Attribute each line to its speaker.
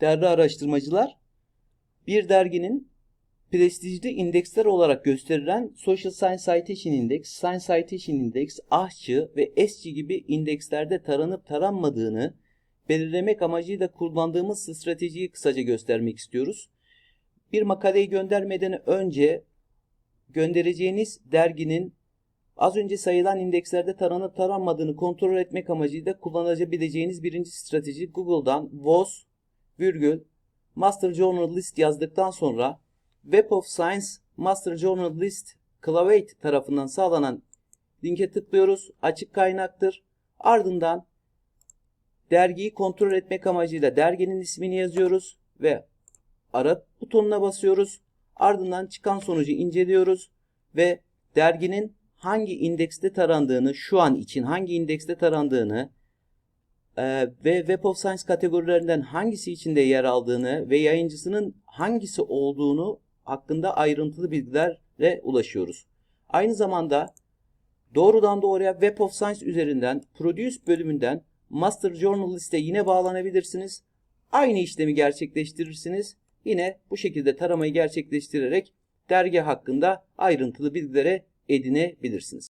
Speaker 1: Değerli araştırmacılar, bir derginin prestijli indeksler olarak gösterilen Social Science Citation Index, Science Citation Index, AHÇı ve ESCI gibi indekslerde taranıp taranmadığını belirlemek amacıyla kullandığımız stratejiyi kısaca göstermek istiyoruz. Bir makaleyi göndermeden önce göndereceğiniz derginin az önce sayılan indekslerde taranıp taranmadığını kontrol etmek amacıyla kullanabileceğiniz birinci strateji Google'dan WOS virgül Master Journal List yazdıktan sonra Web of Science Master Journal List Clavate tarafından sağlanan linke tıklıyoruz. Açık kaynaktır. Ardından dergiyi kontrol etmek amacıyla derginin ismini yazıyoruz ve ara butonuna basıyoruz. Ardından çıkan sonucu inceliyoruz ve derginin hangi indekste tarandığını, şu an için hangi indekste tarandığını ve Web of Science kategorilerinden hangisi içinde yer aldığını ve yayıncısının hangisi olduğunu hakkında ayrıntılı bilgilere ulaşıyoruz. Aynı zamanda doğrudan doğruya Web of Science üzerinden Produce bölümünden Master Journal liste yine bağlanabilirsiniz. Aynı işlemi gerçekleştirirsiniz. Yine bu şekilde taramayı gerçekleştirerek dergi hakkında ayrıntılı bilgilere edinebilirsiniz.